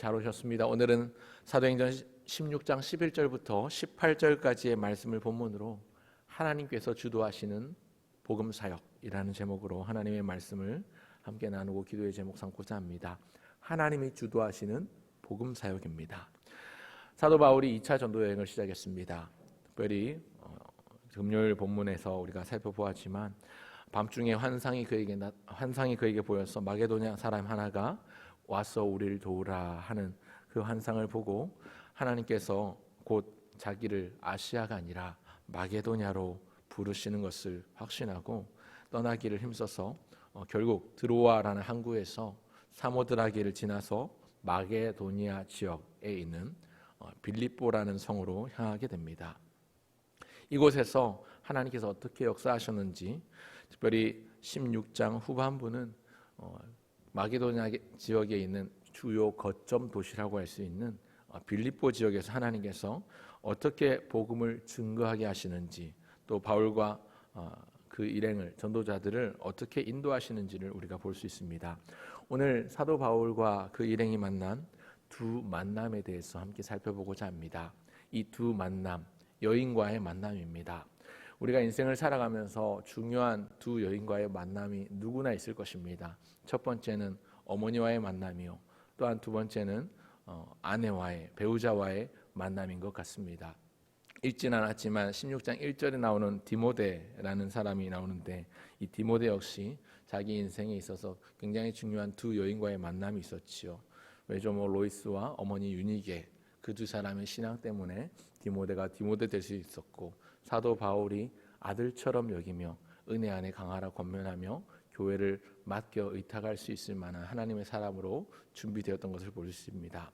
잘 오셨습니다. 오늘은 사도행전 16장 11절부터 18절까지의 말씀을 본문으로 하나님께서 주도하시는 복음 사역이라는 제목으로 하나님의 말씀을 함께 나누고 기도의 제목 삼고자 합니다. 하나님이 주도하시는 복음 사역입니다. 사도 바울이 2차 전도 여행을 시작했습니다. 특별히 어, 금요일 본문에서 우리가 살펴보았지만 밤중에 환상이 그에게 나, 환상이 그에게 보여서 마게도냐 사람 하나가 와서 우리를 도우라 하는 그 환상을 보고 하나님께서 곧 자기를 아시아가 아니라 마게도냐로 부르시는 것을 확신하고 떠나기를 힘써서 어, 결국 드로아라는 항구에서 사모드라기를 지나서 마게도니아 지역에 있는 어, 빌립보라는 성으로 향하게 됩니다. 이곳에서 하나님께서 어떻게 역사하셨는지 특별히 16장 후반부는 어, 마게도냐 지역에 있는 주요 거점 도시라고 할 수 있는 어, 빌립보 지역에서 하나님께서 어떻게 복음을 증거하게 하시는지 또 바울과 어, 그 일행을 전도자들을 어떻게 인도하시는지를 우리가 볼 수 있습니다. 오늘 사도 바울과 그 일행이 만난 두 만남에 대해서 함께 살펴보고자 합니다. 이 두 만남, 여인과의 만남입니다. 우리가 인생을 살아가면서 중요한 두 여인과의 만남이 누구나 있을 것입니다. 첫 번째는 어머니와의 만남이요. 또한 두 번째는 어, 아내와의 배우자와의 만남인 것 같습니다. 읽진 않았지만 16장 1절에 나오는 디모데라는 사람이 나오는데 이 디모데 역시 자기 인생에 있어서 굉장히 중요한 두 여인과의 만남이 있었지요. 외조모 로이스와 어머니 유니게 그 두 사람의 신앙 때문에 디모데가 디모데 될 수 있었고 사도 바울이 아들처럼 여기며 은혜 안에 강하라 권면하며 교회를 맡겨 의탁할 수 있을 만한 하나님의 사람으로 준비되었던 것을 볼 수 있습니다.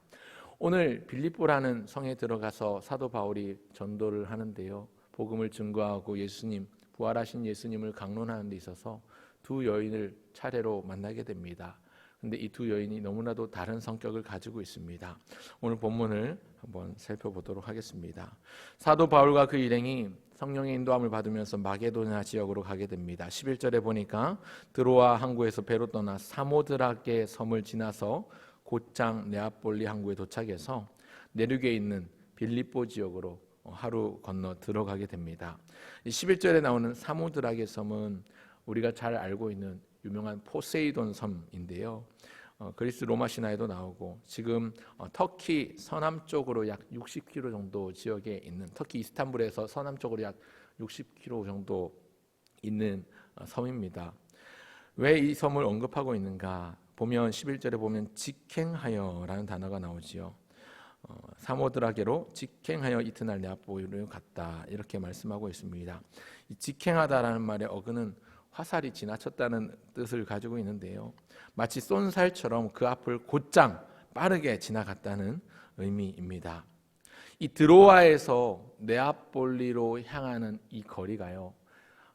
오늘 빌립보라는 성에 들어가서 사도 바울이 전도를 하는데요. 복음을 증거하고 예수님 부활하신 예수님을 강론하는 데 있어서 두 여인을 차례로 만나게 됩니다. 근데 이 두 여인이 너무나도 다른 성격을 가지고 있습니다. 오늘 본문을 한번 살펴보도록 하겠습니다. 사도 바울과 그 일행이 성령의 인도함을 받으면서 마게도냐 지역으로 가게 됩니다. 11절에 보니까 드로아 항구에서 배로 떠나 사모드라게 섬을 지나서 곧장 네아폴리 항구에 도착해서 내륙에 있는 빌립보 지역으로 하루 건너 들어가게 됩니다. 11절에 나오는 사모드라게 섬은 우리가 잘 알고 있는 유명한 포세이돈 섬인데요. 어, 그리스 로마 신화에도 나오고 지금 어, 터키 서남 쪽으로 약 60km 정도 지역에 있는 터키 이스탄불에서 서남 쪽으로 약 60km 정도 있는 어, 섬입니다. 왜 이 섬을 언급하고 있는가? 보면 11절에 보면 직행하여라는 단어가 나오지요. 어, 사모드라게로 직행하여 이튿날 네아폴리로 갔다 이렇게 말씀하고 있습니다. 이 직행하다라는 말의 어근은 화살이 지나쳤다는 뜻을 가지고 있는데요. 마치 쏜살처럼 그 앞을 곧장 빠르게 지나갔다는 의미입니다. 이 드로아에서 네아폴리로 향하는 이 거리가요.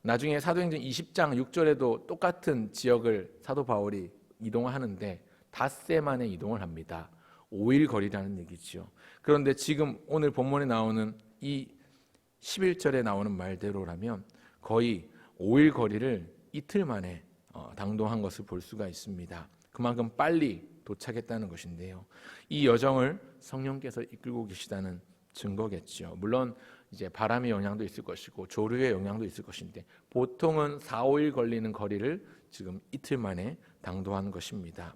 나중에 사도행전 20장 6절에도 똑같은 지역을 사도 바울이 이동하는데 닷새 만에 이동을 합니다. 5일 거리라는 얘기죠. 그런데 지금 오늘 본문에 나오는 이 11절에 나오는 말대로라면 거의 5일 거리를 이틀 만에 어, 당도한 것을 볼 수가 있습니다. 그만큼 빨리 도착했다는 것인데요. 이 여정을 성령께서 이끌고 계시다는 증거겠죠. 물론 이제 바람의 영향도 있을 것이고 조류의 영향도 있을 것인데 보통은 4, 5일 걸리는 거리를 지금 이틀 만에 당도한 것입니다.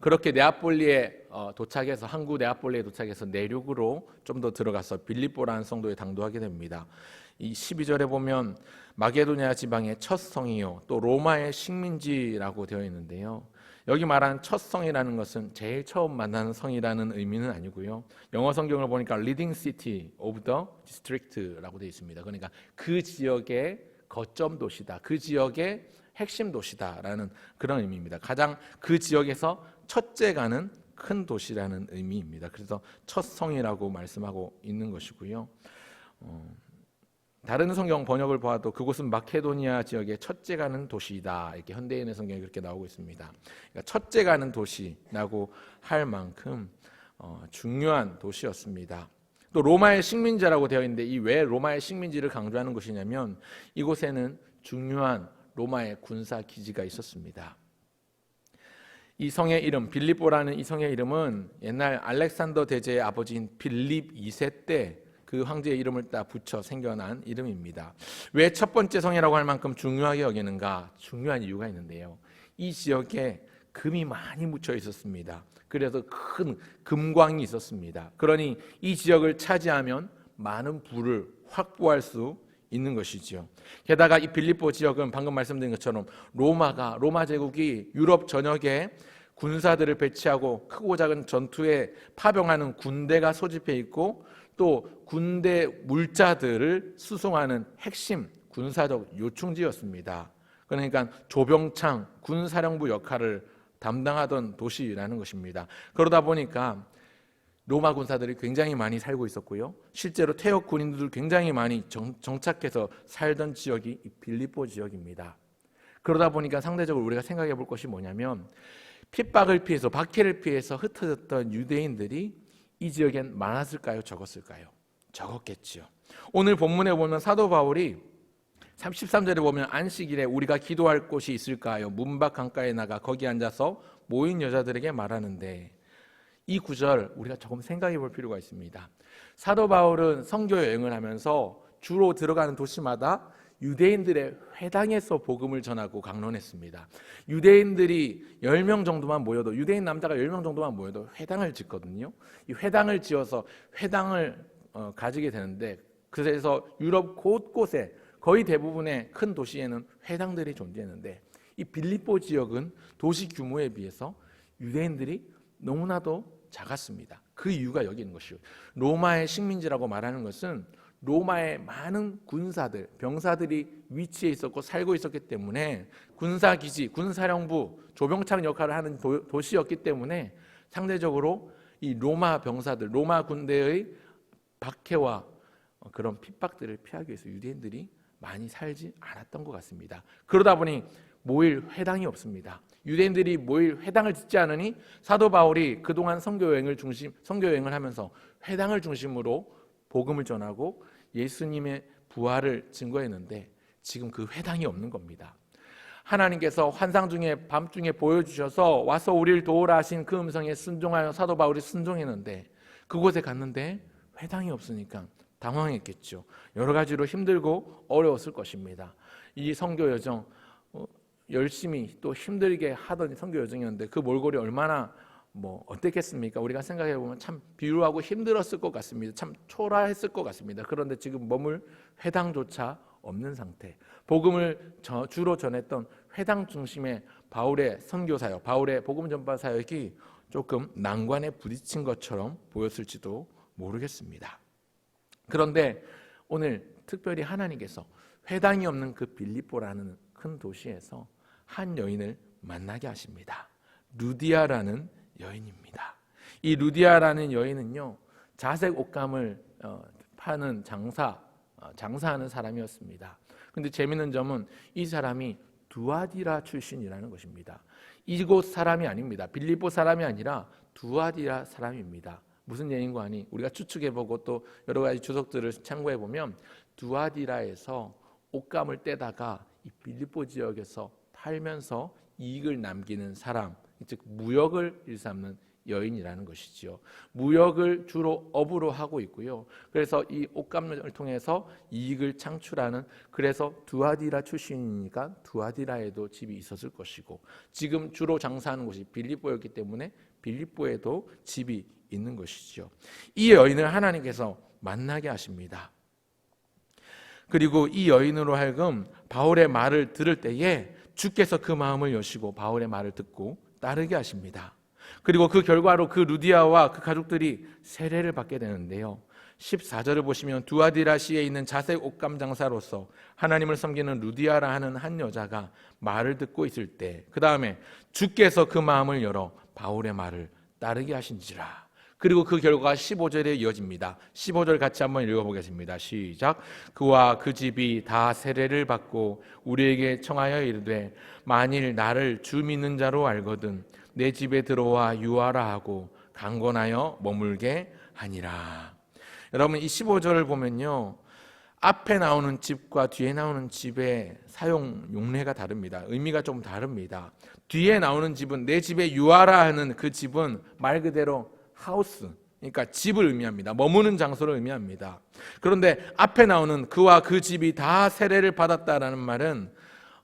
그렇게 네아폴리에 어, 도착해서 항구 네아폴리에 도착해서 내륙으로 좀 더 들어가서 빌립보라는 성도에 당도하게 됩니다. 이 12절에 보면 마게도냐 지방의 첫 성이요 또 로마의 식민지라고 되어 있는데요. 여기 말하는 첫 성이라는 것은 제일 처음 만나는 성이라는 의미는 아니고요. 영어 성경을 보니까 leading city of the district라고 되어 있습니다. 그러니까 그 지역의 거점 도시다. 그 지역의 핵심 도시다라는 그런 의미입니다. 가장 그 지역에서 첫째 가는 큰 도시라는 의미입니다. 그래서 첫 성이라고 말씀하고 있는 것이고요. 어, 다른 성경 번역을 보아도 그곳은 마케도니아 지역의 첫째 가는 도시이다. 이렇게 현대인의 성경이 그렇게 나오고 있습니다. 그러니까 첫째 가는 도시라고 할 만큼 어, 중요한 도시였습니다. 또 로마의 식민지라고 되어 있는데 이 왜 로마의 식민지를 강조하는 것이냐면 이곳에는 중요한 로마의 군사 기지가 있었습니다. 이 성의 이름 빌립보라는 이 성의 이름은 옛날 알렉산더 대제의 아버지인 빌립 2세 때 그 황제의 이름을 딱 붙여 생겨난 이름입니다. 왜 첫 번째 성이라고 할 만큼 중요하게 여기는가? 중요한 이유가 있는데요. 이 지역에 금이 많이 묻혀 있었습니다. 그래서 큰 금광이 있었습니다. 그러니 이 지역을 차지하면 많은 부를 확보할 수 있는 것이지요. 게다가 이 빌립보 지역은 방금 말씀드린 것처럼 로마가 로마 제국이 유럽 전역에 군사들을 배치하고 크고 작은 전투에 파병하는 군대가 소집해 있고 또 군대 물자들을 수송하는 핵심 군사적 요충지였습니다. 그러니까 조병창 군사령부 역할을 담당하던 도시라는 것입니다. 그러다 보니까 로마 군사들이 굉장히 많이 살고 있었고요. 실제로 퇴역 군인들 굉장히 많이 정, 정착해서 살던 지역이 이 빌립보 지역입니다. 그러다 보니까 상대적으로 우리가 생각해 볼 것이 뭐냐면 핍박을 피해서 박해를 피해서 흩어졌던 유대인들이 이 지역엔 많았을까요? 적었을까요? 적었겠지요. 오늘 본문에 보면 사도 바울이 33절에 보면 안식일에 우리가 기도할 곳이 있을까요? 문밖 강가에 나가 거기 앉아서 모인 여자들에게 말하는데 이 구절 우리가 조금 생각해 볼 필요가 있습니다. 사도 바울은 선교 여행을 하면서 주로 들어가는 도시마다 유대인들의 회당에서 복음을 전하고 강론했습니다. 유대인들이 10명 정도만 모여도 유대인 남자가 10명 정도만 모여도 회당을 짓거든요. 이 회당을 지어서 회당을 어, 가지게 되는데 그래서 유럽 곳곳에 거의 대부분의 큰 도시에는 회당들이 존재했는데 이 빌립보 지역은 도시 규모에 비해서 유대인들이 너무나도 작았습니다. 그 이유가 여기 있는 것이요. 로마의 식민지라고 말하는 것은 로마의 많은 군사들, 병사들이 위치해 있었고 살고 있었기 때문에 군사기지, 군사령부, 조병창 역할을 하는 도, 도시였기 때문에 상대적으로 이 로마 병사들, 로마 군대의 박해와 그런 핍박들을 피하기 위해서 유대인들이 많이 살지 않았던 것 같습니다. 그러다 보니 모일 회당이 없습니다. 유대인들이 모일 회당을 짓지 않으니 사도 바울이 그동안 선교 여행을 중심 선교 여행을 하면서 회당을 중심으로 복음을 전하고 예수님의 부활을 증거했는데 지금 그 회당이 없는 겁니다. 하나님께서 환상 중에 밤중에 보여주셔서 와서 우리를 도우라 하신 그 음성에 순종하여 사도 바울이 순종했는데 그곳에 갔는데 회당이 없으니까 당황했겠죠. 여러 가지로 힘들고 어려웠을 것입니다. 이 선교 여정 어, 열심히 또 힘들게 하던 선교 여정이었는데 그 몰골이 얼마나 뭐 어땠겠습니까? 우리가 생각해 보면 참 비루하고 힘들었을 것 같습니다. 참 초라했을 것 같습니다. 그런데 지금 머물 회당조차 없는 상태. 복음을 주로 전했던 회당 중심의 바울의 선교 사역, 바울의 복음 전파 사역이 조금 난관에 부딪힌 것처럼 보였을지도 모르겠습니다. 그런데 오늘 특별히 하나님께서 회당이 없는 그 빌립보라는 큰 도시에서 한 여인을 만나게 하십니다. 루디아라는 여인입니다. 이 루디아라는 여인은요 자색 옷감을 어, 파는 장사 어, 장사하는 사람이었습니다. 근데 재밌는 점은 이 사람이 두아디라 출신이라는 것입니다. 이곳 사람이 아닙니다. 빌립보 사람이 아니라 두아디라 사람입니다. 무슨 얘기인가 하니 우리가 추측해보고 또 여러 가지 주석들을 참고해보면 두아디라에서 옷감을 떼다가 이 빌립보 지역에서 팔면서 이익을 남기는 사람 즉 무역을 일삼는 여인이라는 것이지요. 무역을 주로 업으로 하고 있고요. 그래서 이 옷감을 통해서 이익을 창출하는 그래서 두아디라 출신이니까 두아디라에도 집이 있었을 것이고 지금 주로 장사하는 곳이 빌립보였기 때문에 빌립보에도 집이 있는 것이지요. 이 여인을 하나님께서 만나게 하십니다. 그리고 이 여인으로 하여금 바울의 말을 들을 때에 주께서 그 마음을 여시고 바울의 말을 듣고 따르게 하십니다. 그리고 그 결과로 그 루디아와 그 가족들이 세례를 받게 되는데요. 14절을 보시면 두아디라시에 있는 자색 옷감 장사로서 하나님을 섬기는 루디아라 하는 한 여자가 말을 듣고 있을 때, 그 다음에 주께서 그 마음을 열어 바울의 말을 따르게 하신지라. 그리고 그 결과가 15절에 이어집니다. 15절 같이 한번 읽어보겠습니다. 시작. 그와 그 집이 다 세례를 받고 우리에게 청하여 이르되 만일 나를 주 믿는 자로 알거든 내 집에 들어와 유하라 하고 강권하여 머물게 하니라. 여러분 이 15절을 보면요. 앞에 나오는 집과 뒤에 나오는 집의 사용 용례가 다릅니다. 의미가 좀 다릅니다. 뒤에 나오는 집은 내 집에 유하라 하는 그 집은 말 그대로 하우스, 그러니까 집을 의미합니다. 머무는 장소를 의미합니다. 그런데 앞에 나오는 그와 그 집이 다 세례를 받았다라는 말은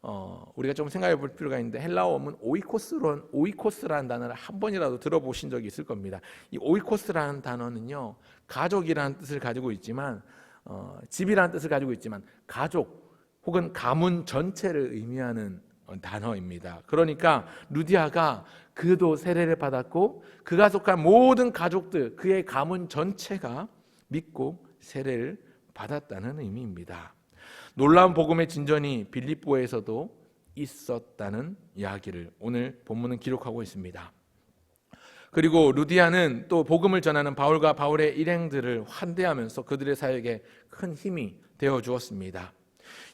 어, 우리가 좀 생각해 볼 필요가 있는데 헬라어는 오이코스론 오이코스라는 단어를 한 번이라도 들어보신 적이 있을 겁니다. 이 오이코스라는 단어는요 가족이라는 뜻을 가지고 있지만 어, 집이라는 뜻을 가지고 있지만 가족 혹은 가문 전체를 의미하는 어, 단어입니다. 그러니까 루디아가 그도 세례를 받았고 그가 속한 모든 가족들 그의 가문 전체가 믿고 세례를 받았다는 의미입니다. 놀라운 복음의 진전이 빌립보에서도 있었다는 이야기를 오늘 본문은 기록하고 있습니다. 그리고 루디아는 또 복음을 전하는 바울과 바울의 일행들을 환대하면서 그들의 사역에 큰 힘이 되어 주었습니다.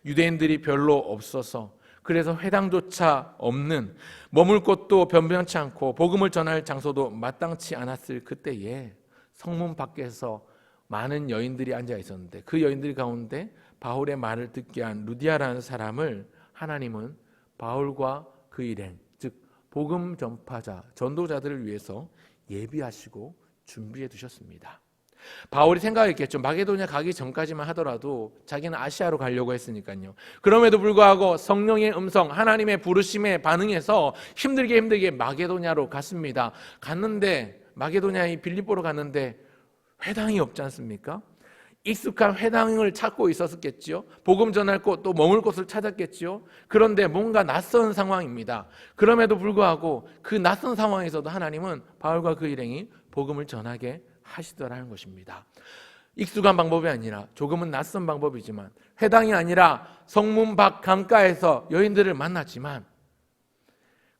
유대인들이 별로 없어서 그래서 회당조차 없는 머물 곳도 변변치 않고 복음을 전할 장소도 마땅치 않았을 그때에 성문 밖에서 많은 여인들이 앉아 있었는데 그 여인들 가운데 바울의 말을 듣게 한 루디아라는 사람을 하나님은 바울과 그 일행 즉 복음 전파자 전도자들을 위해서 예비하시고 준비해 두셨습니다. 바울이 생각했겠죠. 마게도냐 가기 전까지만 하더라도 자기는 아시아로 가려고 했으니까요. 그럼에도 불구하고 성령의 음성, 하나님의 부르심에 반응해서 힘들게 힘들게 마게도냐로 갔습니다. 갔는데 마게도냐의 빌립보로 갔는데 회당이 없지 않습니까? 익숙한 회당을 찾고 있었겠지요. 복음 전할 곳 또 머물 곳을 찾았겠지요. 그런데 뭔가 낯선 상황입니다. 그럼에도 불구하고 그 낯선 상황에서도 하나님은 바울과 그 일행이 복음을 전하게 하시더라는 것입니다. 익숙한 방법이 아니라 조금은 낯선 방법이지만 회당이 아니라 성문 밖 강가에서 여인들을 만났지만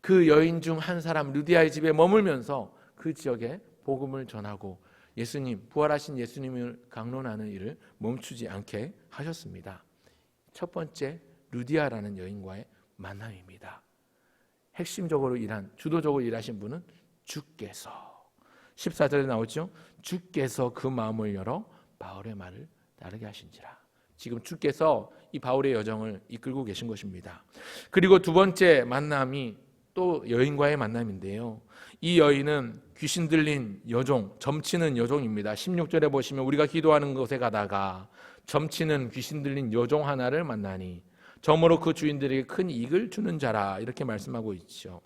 그 여인 중 한 사람 루디아의 집에 머물면서 그 지역에 복음을 전하고 예수님 부활하신 예수님을 강론하는 일을 멈추지 않게 하셨습니다. 첫 번째 루디아라는 여인과의 만남입니다. 핵심적으로 일한 주도적으로 일하신 분은 주께서 14절에 나오죠. 주께서 그 마음을 열어 바울의 말을 따르게 하신지라. 지금 주께서 이 바울의 여정을 이끌고 계신 것입니다. 그리고 두 번째 만남이 또 여인과의 만남인데요. 이 여인은 귀신 들린 여종, 점치는 여종입니다. 16절에 보시면 우리가 기도하는 곳에 가다가 점치는 귀신 들린 여종 하나를 만나니 점으로 그 주인들에게 큰 이익을 주는 자라 이렇게 말씀하고 있죠.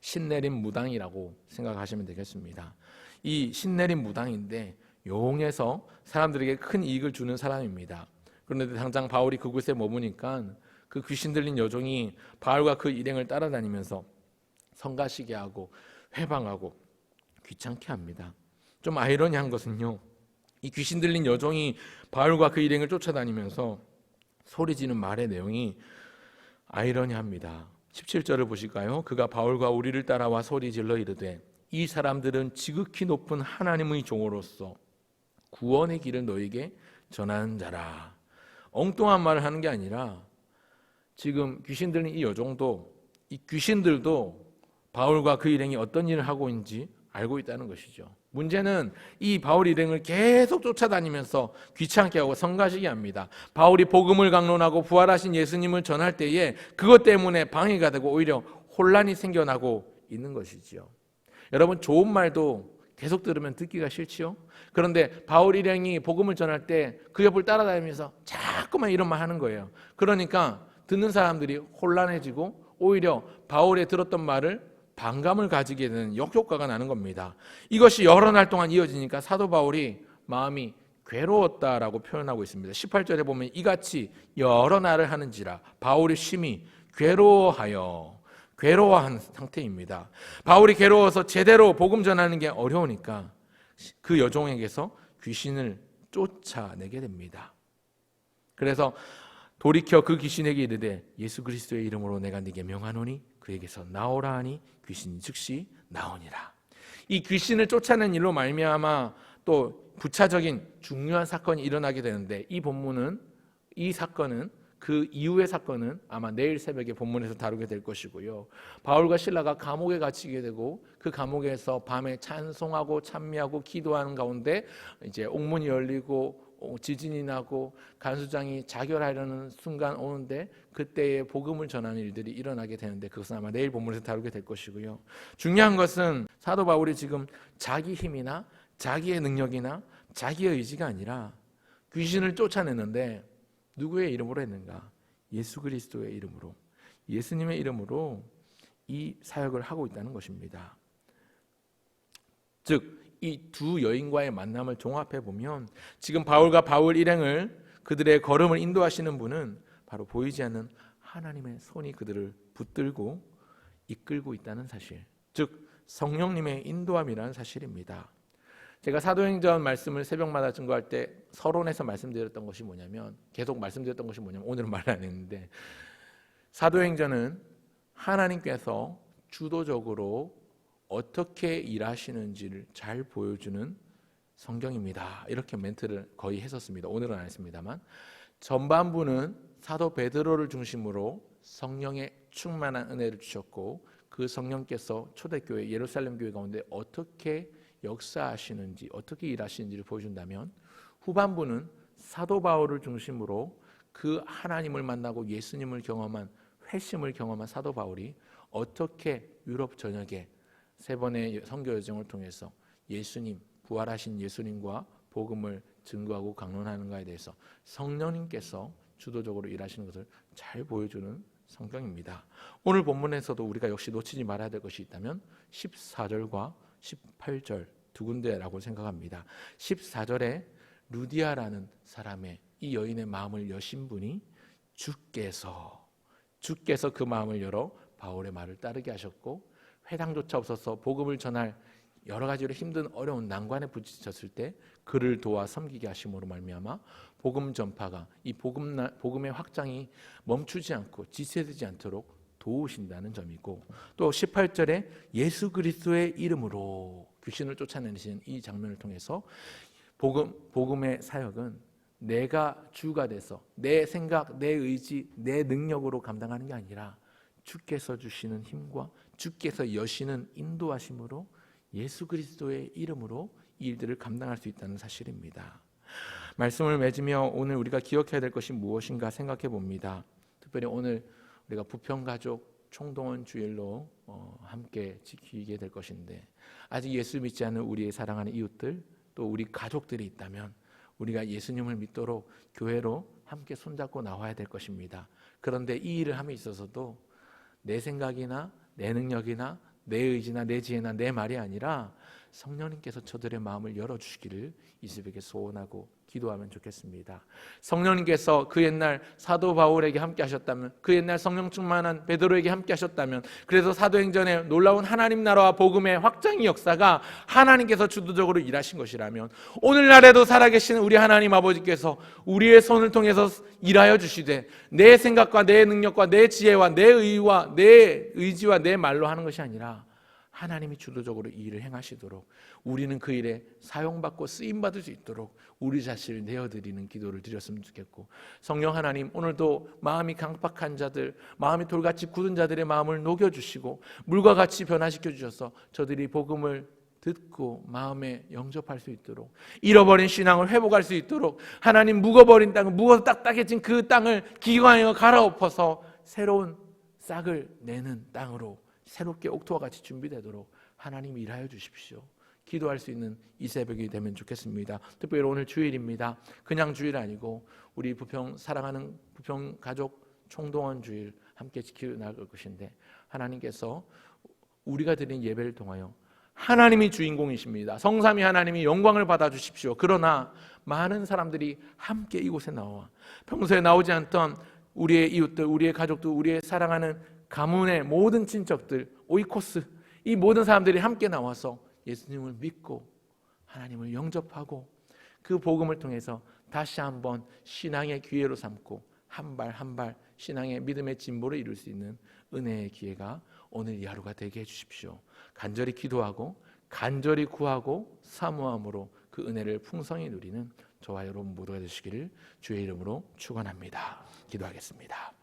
신내림 무당이라고 생각하시면 되겠습니다. 이 신내림 무당인데 용에서 사람들에게 큰 이익을 주는 사람입니다. 그런데 당장 바울이 그곳에 머무니까 그 귀신 들린 여종이 바울과 그 일행을 따라다니면서 성가시게 하고 회방하고 귀찮게 합니다. 좀 아이러니한 것은요. 이 귀신 들린 여종이 바울과 그 일행을 쫓아다니면서 소리 지는 말의 내용이 아이러니합니다. 17절을 보실까요? 그가 바울과 우리를 따라와 소리 질러 이르되 이 사람들은 지극히 높은 하나님의 종으로서 구원의 길을 너에게 전하는 자라. 엉뚱한 말을 하는 게 아니라 지금 귀신 들린 이 여종도 이 귀신들도 바울과 그 일행이 어떤 일을 하고 있는지 알고 있다는 것이죠. 문제는 이 바울 일행을 계속 쫓아다니면서 귀찮게 하고 성가시게 합니다. 바울이 복음을 강론하고 부활하신 예수님을 전할 때에 그것 때문에 방해가 되고 오히려 혼란이 생겨나고 있는 것이지요. 여러분 좋은 말도 계속 들으면 듣기가 싫지요. 그런데 바울 일행이 복음을 전할 때 그 옆을 따라다니면서 자꾸만 이런 말 하는 거예요. 그러니까 듣는 사람들이 혼란해지고 오히려 바울의 들었던 말을 반감을 가지게 되는 역효과가 나는 겁니다. 이것이 여러 날 동안 이어지니까 사도 바울이 마음이 괴로웠다라고 표현하고 있습니다. 18절에 보면 이같이 여러 날을 하는지라 바울의 심히 괴로워하여 괴로워한 상태입니다. 바울이 괴로워서 제대로 복음 전하는 게 어려우니까 그 여종에게서 귀신을 쫓아내게 됩니다. 그래서 돌이켜 그 귀신에게 이르되 예수 그리스도의 이름으로 내가 네게 명하노니 그에게서 나오라 하니 귀신이 즉시 나오니라. 이 귀신을 쫓아낸 일로 말미암아 또 부차적인 중요한 사건이 일어나게 되는데 이 본문은 이 사건은 그 이후의 사건은 아마 내일 새벽에 본문에서 다루게 될 것이고요. 바울과 신라가 감옥에 갇히게 되고 그 감옥에서 밤에 찬송하고 찬미하고 기도하는 가운데 이제 옥문이 열리고 어, 지진이 나고 간수장이 자결하려는 순간 오는데 그때에 복음을 전하는 일들이 일어나게 되는데 그것은 아마 내일 본문에서 다루게 될 것이고요. 중요한 것은 사도 바울이 지금 자기 힘이나 자기의 능력이나 자기의 의지가 아니라 귀신을 쫓아냈는데 누구의 이름으로 했는가? 예수 그리스도의 이름으로 예수님의 이름으로 이 사역을 하고 있다는 것입니다. 즉 이 두 여인과의 만남을 종합해 보면 지금 바울과 바울 일행을 그들의 걸음을 인도하시는 분은 바로 보이지 않는 하나님의 손이 그들을 붙들고 이끌고 있다는 사실. 즉 성령님의 인도함이라는 사실입니다. 제가 사도행전 말씀을 새벽마다 증거할 때 서론에서 말씀드렸던 것이 뭐냐면 계속 말씀드렸던 것이 뭐냐면 오늘은 말 안 했는데 사도행전은 하나님께서 주도적으로 어떻게 일하시는지를 잘 보여주는 성경입니다. 이렇게 멘트를 거의 했었습니다. 오늘은 안 했습니다만 전반부는 사도 베드로를 중심으로 성령의 충만한 은혜를 주셨고 그 성령께서 초대교회 예루살렘 교회 가운데 어떻게 역사하시는지 어떻게 일하시는지를 보여준다면 후반부는 사도 바울을 중심으로 그 하나님을 만나고 예수님을 경험한 회심을 경험한 사도 바울이 어떻게 유럽 전역에 세 번의 선교 여정을 통해서 예수님 부활하신 예수님과 복음을 증거하고 강론하는가에 대해서 성령님께서 주도적으로 일하시는 것을 잘 보여주는 성경입니다. 오늘 본문에서도 우리가 역시 놓치지 말아야 될 것이 있다면 14절과 18절 두 군데라고 생각합니다. 14절에 루디아라는 사람의 이 여인의 마음을 여신 분이 주께서 주께서 그 마음을 열어 바울의 말을 따르게 하셨고 회당조차 없어서 복음을 전할 여러 가지로 힘든 어려운 난관에 부딪혔을 때 그를 도와 섬기게 하심으로 말미암아 복음 전파가 이 복음 복음의 확장이 멈추지 않고 지체되지 않도록 도우신다는 점이고 또 18절에 예수 그리스도의 이름으로 귀신을 쫓아내신 이 장면을 통해서 복음 복음의 사역은 내가 주가 돼서 내 생각, 내 의지, 내 능력으로 감당하는 게 아니라 주께서 주시는 힘과 주께서 여시는 인도하심으로 예수 그리스도의 이름으로 이 일들을 감당할 수 있다는 사실입니다. 말씀을 맺으며 오늘 우리가 기억해야 될 것이 무엇인가 생각해 봅니다. 특별히 오늘 우리가 부평 가족 총동원 주일로 어, 함께 지키게 될 것인데 아직 예수 믿지 않는 우리의 사랑하는 이웃들 또 우리 가족들이 있다면 우리가 예수님을 믿도록 교회로 함께 손잡고 나와야 될 것입니다. 그런데 이 일을 함에 있어서도 내 생각이나 내 능력이나 내 의지나 내 지혜나 내 말이 아니라 성령님께서 저들의 마음을 열어주시기를 이 새벽에 소원하고 기도하면 좋겠습니다. 성령님께서 그 옛날 사도 바울에게 함께 하셨다면 그 옛날 성령 충만한 베드로에게 함께 하셨다면 그래서 사도행전에 놀라운 하나님 나라와 복음의 확장의 역사가 하나님께서 주도적으로 일하신 것이라면 오늘날에도 살아계신 우리 하나님 아버지께서 우리의 손을 통해서 일하여 주시되 내 생각과 내 능력과 내 지혜와 내 의와 내 의지와 내 말로 하는 것이 아니라 하나님이 주도적으로 이 일을 행하시도록 우리는 그 일에 사용받고 쓰임 받을 수 있도록 우리 자신을 내어드리는 기도를 드렸으면 좋겠고 성령 하나님 오늘도 마음이 강팍한 자들 마음이 돌같이 굳은 자들의 마음을 녹여 주시고 물과 같이 변화시켜 주셔서 저들이 복음을 듣고 마음에 영접할 수 있도록 잃어버린 신앙을 회복할 수 있도록 하나님 묵어버린 땅을 묵어서 딱딱해진 그 땅을 기관하여 갈아엎어서 새로운 싹을 내는 땅으로 새롭게 옥토와 같이 준비되도록 하나님 일하여 주십시오. 기도할 수 있는 이 새벽이 되면 좋겠습니다. 특별히 오늘 주일입니다. 그냥 주일 아니고 우리 부평 사랑하는 부평 가족 총동원 주일 함께 지켜 나갈 것인데 하나님께서 우리가 드린 예배를 통하여 하나님이 주인공이십니다. 성삼위 하나님이 영광을 받아 주십시오. 그러나 많은 사람들이 함께 이곳에 나와 평소에 나오지 않던 우리의 이웃들, 우리의 가족들, 우리의 사랑하는 가문의 모든 친척들, 오이코스 이 모든 사람들이 함께 나와서 예수님을 믿고 하나님을 영접하고 그 복음을 통해서 다시 한번 신앙의 기회로 삼고 한 발 한 발 신앙의 믿음의 진보를 이룰 수 있는 은혜의 기회가 오늘 이 하루가 되게 해 주십시오. 간절히 기도하고 간절히 구하고 사모함으로 그 은혜를 풍성히 누리는 저와 여러분 모두가 되시기를 주의 이름으로 축원합니다. 기도하겠습니다.